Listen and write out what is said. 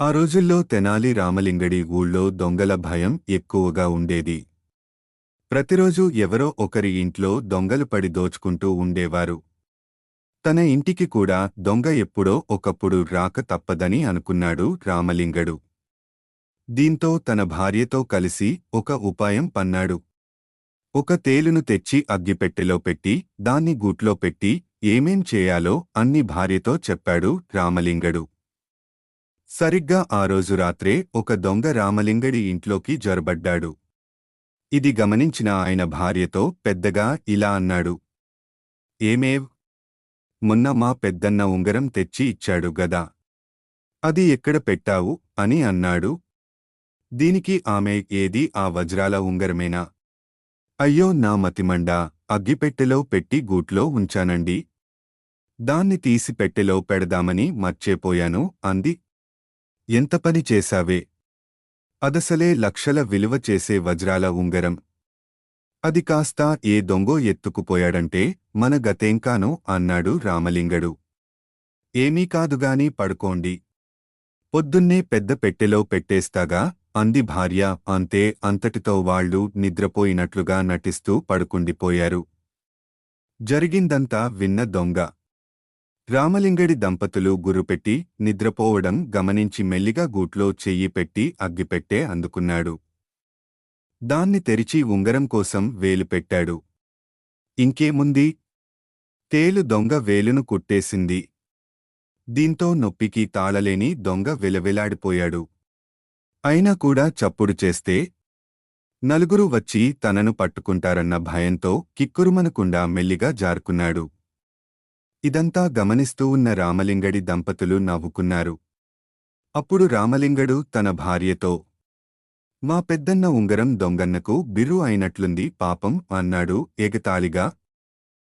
ఆ రోజుల్లో తెనాలి రామలింగడి ఊళ్ళో దొంగల భయం ఎక్కువగా ఉండేది. ప్రతిరోజు ఎవరో ఒకరి ఇంట్లో దొంగలు పడి దోచుకుంటూ ఉండేవారు. తన ఇంటికి కూడా దొంగ ఎప్పుడో ఒకప్పుడు రాక తప్పదని అనుకున్నాడు రామలింగడు. దీంతో తన భార్యతో కలిసి ఒక ఉపాయం పన్నాడు. ఒక తేలును తెచ్చి అగ్గిపెట్టెలో పెట్టి దాన్ని గూట్లో పెట్టి ఏమేం చేయాలో అన్ని భార్యతో చెప్పాడు రామలింగడు. సరిగ్గా ఆ రోజు రాత్రే ఒక దొంగ రామలింగడి ఇంట్లోకి జొరబడ్డాడు. ఇది గమనించిన ఆయన భార్యతో పెద్దగా ఇలా అన్నాడు. ఏమేవ్ మొన్న మా పెద్దన్న ఉంగరం తెచ్చి ఇచ్చాడు గదా. అది ఎక్కడ పెట్టావు? అని అన్నాడు. దీనికి ఆమె ఏది ఆ వజ్రాల ఉంగరమేనా? అయ్యో నా మతిమండా అగ్గిపెట్టెలో పెట్టి గూట్లో ఉంచానండి. దాన్ని తీసి పెట్టెలో పెడదామని మర్చేపోయాను అంది ఎంత పని చేశావే? అదసలే లక్షల విలువ చేసే వజ్రాల ఉంగరం. అది కాస్త ఏ దొంగో ఎత్తుకుపోయాడంటే మన గతేంకానో అన్నాడు రామలింగడు. ఏమీ కాదుగాని పడుకోండి. పొద్దున్నే పెద్ద పెట్టెలో పెట్టేస్తాగా అంది భార్య అంతే అంతటితో వాళ్ళు నిద్రపోయినట్లుగా నటిస్తూ పడుకుండిపోయారు. జరిగిందంతా విన్న దొంగ. రామలింగడి దంపతులు గురుపెట్టి నిద్రపోవడం గమనించి మెల్లిగా గూట్లో చెయ్యి పెట్టి అగ్గిపెట్టే అందుకున్నాడు. దాన్ని తెరిచి ఉంగరం కోసం వేలు పెట్టాడు. ఇంకేముంది తేలు దొంగ వేలును కుట్టేసింది. దీంతో నొప్పికి తాళలేని దొంగ విలవిలాడిపోయాడు. అయినా కూడా చప్పుడు చేస్తే నలుగురు వచ్చి తనను పట్టుకుంటారన్న భయంతో కిక్కురుమనకుండా మెల్లిగా జారుకున్నాడు. ఇదంతా గమనిస్తూ ఉన్న రామలింగడి దంపతులు నవ్వుకున్నారు. అప్పుడు రామలింగడు తన భార్యతో మా పెద్దన్న ఉంగరం దొంగన్నకు బిర్రు అయినట్లుంది పాపం అన్నాడు ఎగతాళిగా